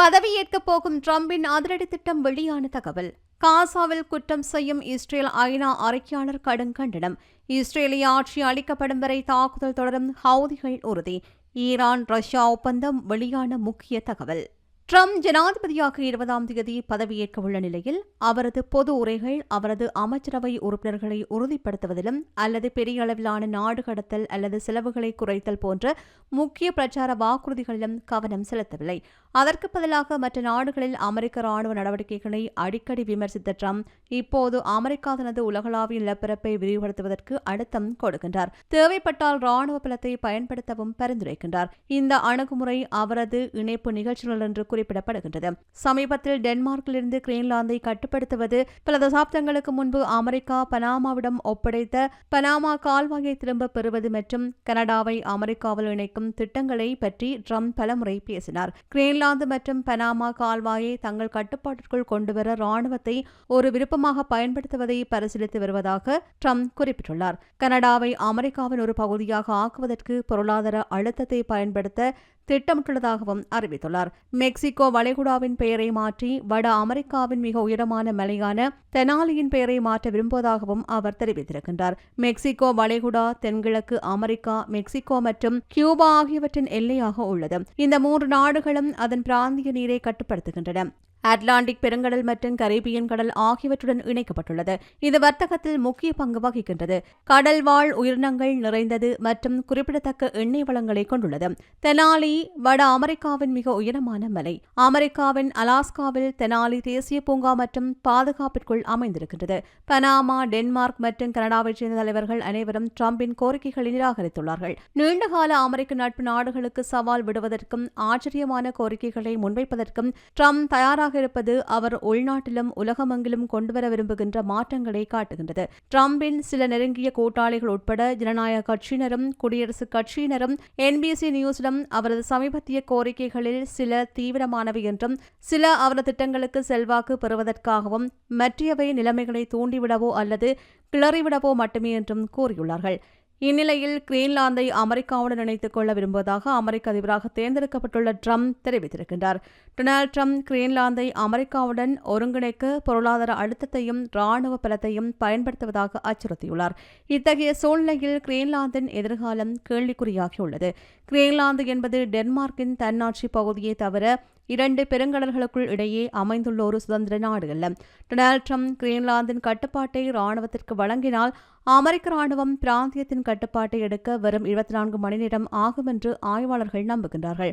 பதவியேற்கப் போகும் ட்ரம்பின் அதிரடி திட்டம் வெளியான தகவல். காசாவில் குற்றம் செய்யும் இஸ்ரேல் ஐநா அறிக்கையாளர் கடும் கண்டனம். இஸ்ரேலிய ஆட்சி அளிக்கப்படும் வரை தாக்குதல் தொடரும் ஹவுதிகள் உறுதி. ஈரான் ரஷ்யா ஒப்பந்தம் வெளியான முக்கிய தகவல். ட்ரம்ப் ஜனாதிபதியாக இருபதாம் தேதி பதவியேற்க உள்ள நிலையில் அவரது பொது உரைகள் அவரது அமைச்சரவை உறுப்பினர்களை உறுதிப்படுத்துவதிலும் அல்லது பெரிய அளவிலான நாடு கடத்தல் அல்லது செலவுகளை குறைத்தல் போன்ற முக்கிய பிரச்சார வாக்குறுதிகளிலும் கவனம் செலுத்தவில்லை. அதற்கு பதிலாக மற்ற நாடுகளில் அமெரிக்க ராணுவ நடவடிக்கைகளை அடிக்கடி விமர்சித்த ட்ரம்ப் இப்போது அமெரிக்கா தனது உலகளாவிய நிலப்பரப்பை விரிவுபடுத்துவதற்கு அழுத்தம் கொடுக்கின்றார். தேவைப்பட்டால் ராணுவ பலத்தை பயன்படுத்தவும் பரிந்துரைக்கின்றார். இந்த அணுகுமுறை அவரது இணைப்பு நிகழ்ச்சிகள் என்று குறிப்பிடப்படுகின்றது. சமீபத்தில் டென்மார்க்கிலிருந்து கிரீன்லாந்தை கட்டுப்படுத்துவது பல தசாப்தங்களுக்கு முன்பு அமெரிக்கா பனாமாவிடம் ஒப்படைத்த பனாமா கால்வாயை திரும்பப் பெறுவது மற்றும் கனடாவை அமெரிக்காவில் இணைக்கும் திட்டங்களை பற்றி ட்ரம்ப் பலமுறை பேசினார். கிரீன்லாந்து மற்றும் பனாமா கால்வாயை தங்கள் கட்டுப்பாட்டிற்குள் கொண்டுவர ராணுவத்தை ஒரு விருப்பமாக பயன்படுத்துவதை பரிசீலித்து வருவதாக ட்ரம்ப் குறிப்பிட்டுள்ளார். கனடாவை அமெரிக்காவின் ஒரு பகுதியாக ஆக்குவதற்கு பொருளாதார அழுத்தத்தை பயன்படுத்த திட்டமிட்டுள்ளதாகவும் அறிவித்துள்ளார். மெக்சிகோ வளைகுடாவின் பெயரை மாற்றி வட அமெரிக்காவின் மிக உயரமான மலையான தெனாலியின் பெயரை மாற்ற விரும்புவதாகவும் அவர் தெரிவித்திருக்கின்றார். மெக்சிகோ வளைகுடா தென்கிழக்கு அமெரிக்கா மெக்சிகோ மற்றும் கியூபா ஆகியவற்றின் எல்லையாக உள்ளது. இந்த மூன்று நாடுகளும் அதன் பிராந்திய நீரை கட்டுப்படுத்துகின்றன. அட்லாண்டிக் பெருங்கடல் மற்றும் கரேபியன் கடல் ஆகியவற்றுடன் இணைக்கப்பட்டுள்ளது. இது வர்த்தகத்தில் முக்கிய பங்கு வகிக்கின்றது. கடல் வாழ் உயிரினங்கள் நிறைந்தது மற்றும் குறிப்பிடத்தக்க எண்ணெய் வளங்களை கொண்டுள்ளது. தெனாலி வட அமெரிக்காவின் மிக உயரமான மலை. அமெரிக்காவின் அலாஸ்காவில் தெனாலி தேசிய பூங்கா மற்றும் பாதுகாப்பிற்குள் அமைந்திருக்கின்றது. பனாமா டென்மார்க் மற்றும் கனடாவைச் சேர்ந்த தலைவர்கள் அனைவரும் டிரம்பின் கோரிக்கைகளை நிராகரித்துள்ளார்கள். நீண்டகால அமெரிக்க நட்பு நாடுகளுக்கு சவால் விடுவதற்கும் ஆச்சரியமான கோரிக்கைகளை முன்வைப்பதற்கும் ட்ரம்ப் தயாராக இருப்பது அவர் உள்நாட்டிலும் உலகமெங்கிலும் கொண்டுவர விரும்புகின்ற மாற்றங்களை காட்டுகின்றது. டிரம்பின் சில நெருங்கிய கூட்டாளிகள் உட்பட ஜனநாயக கட்சியினரும் குடியரசுக் கட்சியினரும் என்பிசி நியூஸிடம் அவரது சமீபத்திய கோரிக்கைகளில் சில தீவிரமானவை என்றும் சில அவரது திட்டங்களுக்கு செல்வாக்கு பெறுவதற்காகவும் மற்றவை நிலைமைகளை தூண்டிவிடவோ அல்லது கிளறிவிடவோ மட்டுமே என்றும் கூறியுள்ளார்கள். இந்நிலையில் கிரீன்லாந்தை அமெரிக்காவுடன் இணைத்துக் கொள்ள விரும்புவதாக அமெரிக்க அதிபராக தேர்ந்தெடுக்கப்பட்டுள்ள ட்ரம்ப் தெரிவித்திருக்கின்றார். டொனால்டு ட்ரம்ப் கிரீன்லாந்தை அமெரிக்காவுடன் ஒருங்கிணைக்க பொருளாதார அழுத்தத்தையும் ராணுவ பலத்தையும் பயன்படுத்துவதாக அச்சுறுத்தியுள்ளார். இத்தகைய சூழ்நிலையில் கிரீன்லாந்தின் எதிர்காலம் கேள்விக்குறியாகியுள்ளது. கிரீன்லாந்து என்பது டென்மார்க்கின் தன்னாட்சி பகுதியை தவிர இரண்டு பெருங்கடல்களுக்குள் இடையே அமைந்துள்ள ஒரு சுதந்திர நாடு அல்ல. டொனால்டு ட்ரம்ப் கிரீன்லாந்தின் கட்டுப்பாட்டை ராணுவத்திற்கு வழங்கினால் அமெரிக்க ராணுவம் பிராந்தியத்தின் கட்டுப்பாட்டை எடுக்க வரும் இருபத்தி நான்கு மணி நேரம் ஆகும் என்று ஆய்வாளர்கள் நம்புகின்றார்கள்.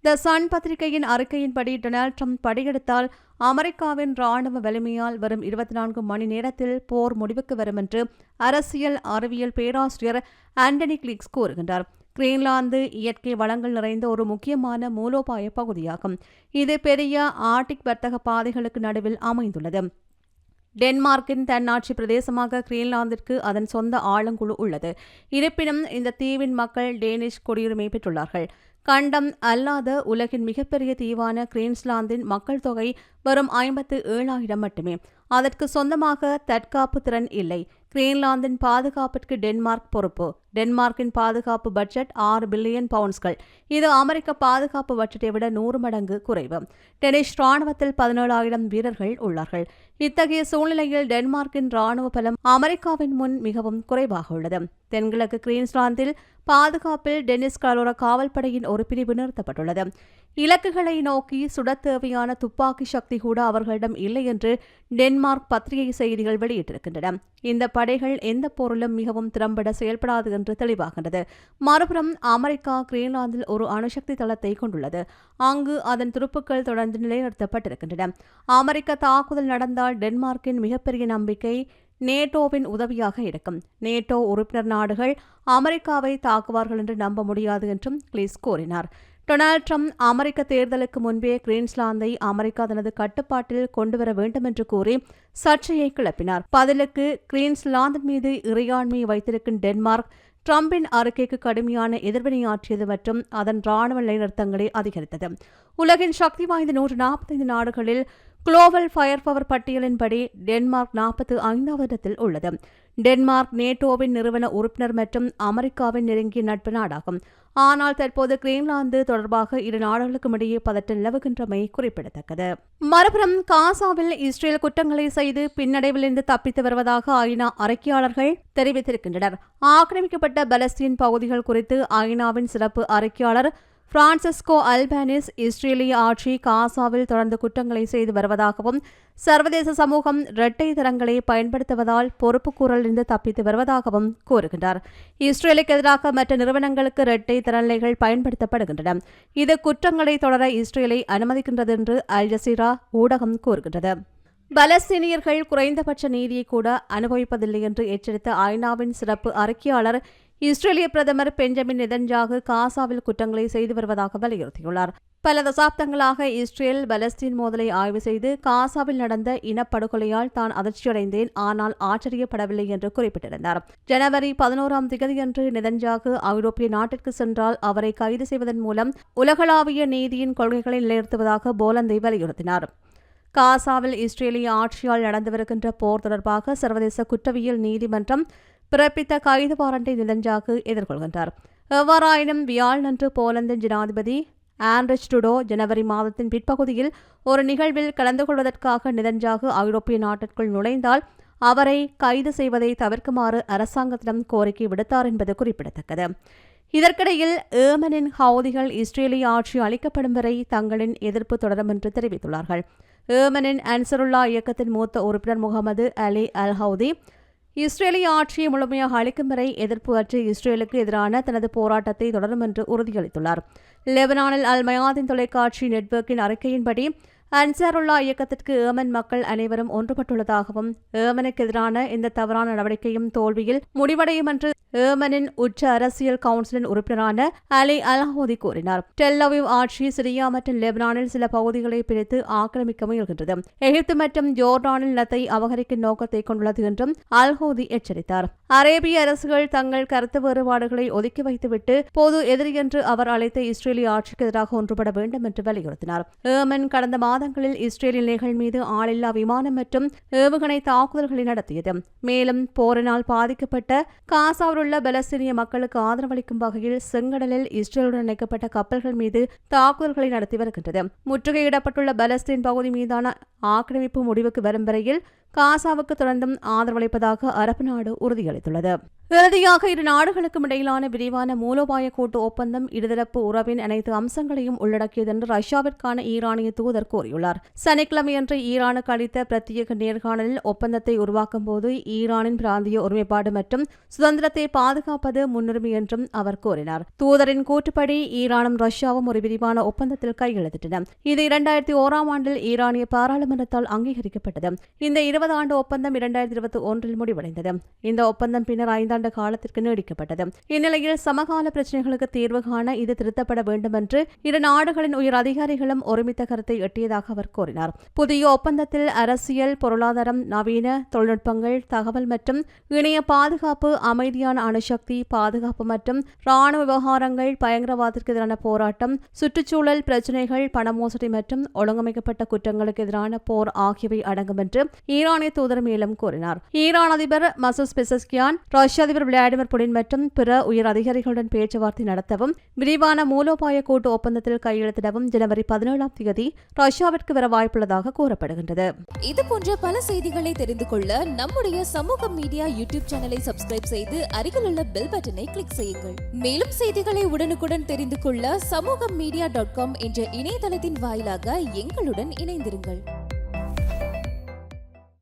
த சன் பத்திரிகையின் அறிக்கையின்படி டொனால்டு ட்ரம்ப் படையெடுத்தால் அமெரிக்காவின் ராணுவ வலிமையால் வரும் இருபத்தி நான்கு மணி நேரத்தில் போர் முடிவுக்கு வரும் என்று அரசியல் அறிவியல் பேராசிரியர் ஆண்டனி கிளிக்ஸ் கூறுகின்றார். கிரீன்லாந்து இயற்கை வளங்கள் நிறைந்த ஒரு முக்கியமான மூலோபாய பகுதியாகும். இது பெரிய ஆர்டிக் வர்த்தக பாதைகளுக்கு நடுவில் அமைந்துள்ளது. டென்மார்க்கின் தன்னாட்சி பிரதேசமாக கிரீன்லாந்திற்கு அதன் சொந்த ஆளுங்குழு உள்ளது. இருப்பினும் இந்த தீவின் மக்கள் டேனிஷ் குடியுரிமை பெற்றுள்ளார்கள். கண்டம் அல்லாத உலகின் மிகப்பெரிய தீவான கிரீன்ஸ்லாந்தின் மக்கள் தொகை வரும் ஐம்பத்து ஏழாயிரம் மட்டுமே. அதற்கு சொந்தமாக தற்காப்பு திறன் இல்லை. கிரீன்லாந்தின் பாதுகாப்பிற்கு டென்மார்க் பொறுப்பு. டென்மார்க்கின் பாதுகாப்பு பட்ஜெட் ஆறு பில்லியன் பவுண்ட்ஸ்கள். இது அமெரிக்க பாதுகாப்பு பட்ஜெட்டை விட நூறு மடங்கு குறைவு. டெனிஷ் ராணுவத்தில் பதினேழாயிரம் வீரர்கள் உள்ளார்கள். இத்தகைய சூழ்நிலையில் டென்மார்க்கின் ராணுவ பலம் அமெரிக்காவின் முன் மிகவும் குறைவாக உள்ளது. தென்கிழக்கு கிரீன்ஸ்லாந்தில் பாதுகாப்பில் டென்னிஸ் கலோர காவல்படையின் ஒரு பிரிவு நிறுத்தப்பட்டுள்ளது. இலக்குகளை நோக்கி சுடத் தேவையான துப்பாக்கி சக்தி கூட அவர்களிடம் இல்லை என்று டென்மார்க் பத்திரிகை செய்திகள் வெளியிட்டிருக்கின்றன. இந்த படைகள் எந்த போரிலும் மிகவும் திறம்பட செயல்படாது என்று என்று தெளிவாகின்றது. மறுபுறம் அமெரிக்கா கிரீன்லாந்தில் ஒரு அணுசக்தி தளத்தை கொண்டுள்ளது. அங்கு அதன் துருப்புக்கள் தொடர்ந்து நிலைநிறுத்தப்பட்டிருக்கின்றன. அமெரிக்க தாக்குதல் நடந்தால் டென்மார்க்கின் மிகப்பெரிய நம்பிக்கை நேட்டோவின் உதவியாக இருக்கும். நேட்டோ உறுப்பினர் நாடுகள் அமெரிக்காவை தாக்குவார்கள் என்று நம்ப முடியாது என்றும் கிளீஸ் கூறினார். டொனால்டு ட்ரம்ப் அமெரிக்க தேர்தலுக்கு முன்பே கிரீன்ஸ்லாந்தை அமெரிக்கா தனது கட்டுப்பாட்டில் கொண்டுவர வேண்டும் என்று கூறி சர்ச்சையை கிளப்பினார். பதிலுக்கு கிரீன்ஸ்லாந்து மீது இறையாண்மையை வைத்திருக்கும் டென்மார்க் ட்ரம்பின் அறிக்கைக்கு கடுமையான எதிர்வினையாற்றியது மற்றும் அதன் ராணுவ நிலைநிறுத்தங்களை அதிகரித்தது. உலகின் சக்தி வாய்ந்த நூற்று நாற்பத்தைந்து நாடுகளில் குளோபல் ஃபயர் பவர் பட்டியலின்படி டென்மார்க் நாற்பத்து ஐந்தாவது இடத்தில் உள்ளது. டென்மார்க் நேட்டோவின் நிறுவன உறுப்பினர் மற்றும் அமெரிக்காவின் நெருங்கிய நட்பு நாடாகும். ஆனால் தற்போது கிரீன்லாந்து தொடர்பாக இரு நாடுகளுக்கும் இடையே பதட்டம் நிலவுகின்றமை குறிப்பிடத்தக்கது. மறுபுறம் காசாவில் இஸ்ரேல் குற்றங்களை செய்து பின்னடைவிலிருந்து தப்பித்து வருவதாக ஐநா அறிக்கையாளர்கள் தெரிவித்திருக்கின்றனர். ஆக்கிரமிக்கப்பட்ட பலஸ்தீன் பகுதிகள் குறித்து ஐநாவின் சிறப்பு அறிக்கையாளர் பிரான்சிஸ்கோ அல்பானிஸ் இஸ்ரேலிய ஆட்சி காசாவில் தொடர்ந்து குற்றங்களை செய்து வருவதாகவும் சர்வதேச சமூகம் இரட்டை தரங்களை பயன்படுத்துவதால் பொறுப்புக்கூறலிருந்து தப்பித்து வருவதாகவும் கூறுகின்றார். இஸ்ரேலுக்கு எதிராக மற்ற நிறுவனங்களுக்கு இரட்டை தரநிலைகள் பயன்படுத்தப்படுகின்றன. இது குற்றங்களை தொடர இஸ்ரேலை அனுமதிக்கின்றது என்று அல் ஜசீரா ஊடகம் கூறுகின்றது. பலஸ்தீனியர்கள் குறைந்தபட்ச நீதியை கூட அனுபவிப்பதில்லை என்று எச்சரித்த ஐநாவின் சிறப்பு அறிக்கையாளர் இஸ்ரேலிய பிரதமர் பெஞ்சமின் நெதன்ஜாகு காசாவில் குற்றங்களை செய்து வருவதாக வலியுறுத்தியுள்ளார். பல தசாப்தங்களாக இஸ்ரேல் பலஸ்தீன் மோதலை ஆய்வு செய்து காசாவில் நடந்த இனப்படுகொலையால் தான் அதிர்ச்சியடைந்தேன் ஆனால் ஆச்சரியப்படவில்லை என்று குறிப்பிட்டிருந்தார். ஜனவரி பதினோராம் திகதியன்று நெதன்ஜாகு ஐரோப்பிய நாட்டிற்கு சென்றால் அவரை கைது செய்வதன் மூலம் உலகளாவிய நீதியின் கொள்கைகளை நிலைநிறுத்துவதாக போலந்தை வலியுறுத்தினார். காசாவில் இஸ்ரேலிய ஆட்சியால் நடந்து வருகின்ற போர் தொடர்பாக சர்வதேச குற்றவியல் நீதிமன்றம் பிறப்பித்த கைது வாரண்டை நிலஞ்சாக்கு எதிர்கொள்கின்றார். எவ்வாறாயினும் வியாழனன்று போலந்தின் ஜனாதிபதி ஆண்ட்ரிச் டுடோ ஜனவரி மாதத்தின் பிற்பகுதியில் ஒரு நிகழ்வில் கலந்து கொள்வதற்காக நிதஞ்சாகு ஐரோப்பிய நாட்டிற்குள் நுழைந்தால் அவரை கைது செய்வதை தவிர்க்குமாறு அரசாங்கத்திடம் கோரிக்கை விடுத்தார் என்பது குறிப்பிடத்தக்கது. இதற்கிடையில் ஏமனின் ஹவுதிகள் இஸ்ரேலிய ஆட்சி அளிக்கப்படும் வரை தங்களின் எதிர்ப்பு தொடரும் என்று தெரிவித்துள்ளார்கள். ஏமனின் அன்சருல்லா இயக்கத்தின் மூத்த உறுப்பினர் முகமது அலி அல் ஹவுதி இஸ்ரேலிய ஆட்சியை முழுமையாக அளிக்கும் வரை எதிர்ப்பு அற்று இஸ்ரேலுக்கு எதிரான தனது போராட்டத்தை தொடரும் என்று உறுதியளித்துள்ளார். லெபனானில் அல் மயாதின் தொலைக்காட்சி நெட்வொர்க்கின் அறிக்கையின்படி அன்சாருல்லா இயக்கத்திற்கு ஏமன் மக்கள் அனைவரும் ஒன்றுபட்டுள்ளதாகவும் ஏமனுக்கு எதிரான இந்த தவறான நடவடிக்கையும் தோல்வியில் முடிவடையும் என்று ஏமனின் உச்ச அரசியல் கவுன்சிலின் உறுப்பினரான அலி அல்ஹோதி கூறினார். டெல்லவிவ் ஆட்சி சிரியா மற்றும் லெபனானில் சில பகுதிகளை பிரித்து ஆக்கிரமிக்க முயல்கின்றது. எகிப்து மற்றும் ஜோர்டானில் நிலத்தை அபகரிக்கும் நோக்கத்தை கொண்டுள்ளது என்றும் அல்ஹோதி எச்சரித்தார். அரேபிய அரசுகள் தங்கள் கருத்து வேறுபாடுகளை ஒதுக்கி வைத்துவிட்டு பொது எதிரி என்று அவர் அழைத்த இஸ்ரேலிய ஆட்சிக்கு எதிராக ஒன்றுபட வேண்டும் என்று வலியுறுத்தினார். ஏமன் கடந்த மாதங்களில் இஸ்ரேலிய நிலைகள் மீது ஆளில்லா விமானம் மற்றும் ஏவுகணை தாக்குதல்களை நடத்தியது. மேலும் போரினால் பாதிக்கப்பட்ட காசா உள்ள பலஸ்தீனிய மக்களுக்கு ஆதரவளிக்கும் வகையில் செங்கடலில் இஸ்ரேலுடன் இணைக்கப்பட்ட கப்பல்கள் மீது தாக்குதல்களை நடத்தி வருகின்றது. முற்றுகையிடப்பட்டுள்ள பலஸ்தீன் பகுதி மீதான ஆக்கிரமிப்பு முடிவுக்கு வரும் வரையில் காசாவுக்கு தொடர்ந்தும் ஆதரவளிப்பதாக அரபு நாடு உறுதியளித்துள்ளது. இறுதியாக இரு நாடுகளுக்கும் இடையிலான விரிவான மூலோபாய கூட்டு ஒப்பந்தம் இருதரப்பு உறவின் அனைத்து அம்சங்களையும் உள்ளடக்கியது என்று ரஷ்யாவிற்கான ஈரானிய தூதர் கூறியுள்ளார். சனிக்கிழமையன்று ஈரானுக்கு அளித்த பிரத்யேக நேர்காணலில் ஒப்பந்தத்தை உருவாக்கும் போது ஈரானின் பிராந்திய ஒருமைப்பாடு மற்றும் சுதந்திரத்தை பாதுகாப்பது முன்னுரிமை என்றும் அவர் கூறினார். தூதரின் கூற்றுப்படி ஈரானும் ரஷ்யாவும் ஒரு விரிவான ஒப்பந்தத்தில் கையெழுத்திட்டன. இது இரண்டாயிரத்தி ஓராம் ஆண்டில் ஈரானிய பாராளுமன்றத்தால் அங்கீகரிக்கப்பட்டது. இந்த இருபது ஆண்டு ஒப்பந்தம் இரண்டாயிரத்தி இருபத்தி ஒன்றில் முடிவடைந்தது. இந்த ஒப்பந்தம் பின்னர் ஐந்தாண்டு ஆண்டு காலத்திற்கு நீடிக்கப்பட்டது. இந்நிலையில் சமகால பிரச்சினைகளுக்கு தீர்வு காண இது திருத்தப்பட வேண்டும் என்று இரு நாடுகளின் உயர் அதிகாரிகளும் ஒருமித்த கருத்தை எட்டியதாக அவர் கூறினார். புதிய ஒப்பந்தத்தில் அரசியல் பொருளாதாரம் நவீன தொழில்நுட்பங்கள் தகவல் மற்றும் இணைய பாதுகாப்பு அமைதியான அணுசக்தி பாதுகாப்பு மற்றும் ராணுவ விவகாரங்கள் பயங்கரவாதத்திற்கு எதிரான போராட்டம் சுற்றுச்சூழல் பிரச்சினைகள் பண மோசடி மற்றும் ஒழுங்கமைக்கப்பட்ட குற்றங்களுக்கு எதிரான போர் ஆகியவை அடங்கும் என்று ஈரானிய தூதர் மேலும் கூறினார். ஈரான் அதிபர் மசூஸ் பெசஸ்கியான் ரஷ்ய அதிபர் விளாடிமிர் புடின் மற்றும் பிற உயர் அதிகாரிகளுடன் பேச்சுவார்த்தை நடத்தவும் விரிவான மூலோபாய கூட்டு ஒப்பந்தத்தில் கையெழுத்திடவும் ஜனவரி பதினேழாம் தேதி ரஷ்யாவிற்கு வர வாய்ப்புள்ளதாக கூறப்படுகின்றது. இது போன்ற பல செய்திகளை தெரிந்து கொள்ள நம்முடைய சமூக மீடியா யூடியூப் சேனலை சப்ஸ்கிரைப் செய்து அருகிலுள்ள பெல் பட்டனை கிளிக் செய்யுங்கள். மேலும் செய்திகளை உடனுக்குடன் தெரிந்து கொள்ள சமூக மீடியா டாட் காம் என்ற இணையதளத்தின் வாயிலாக எங்களுடன் இணைந்திருங்கள்.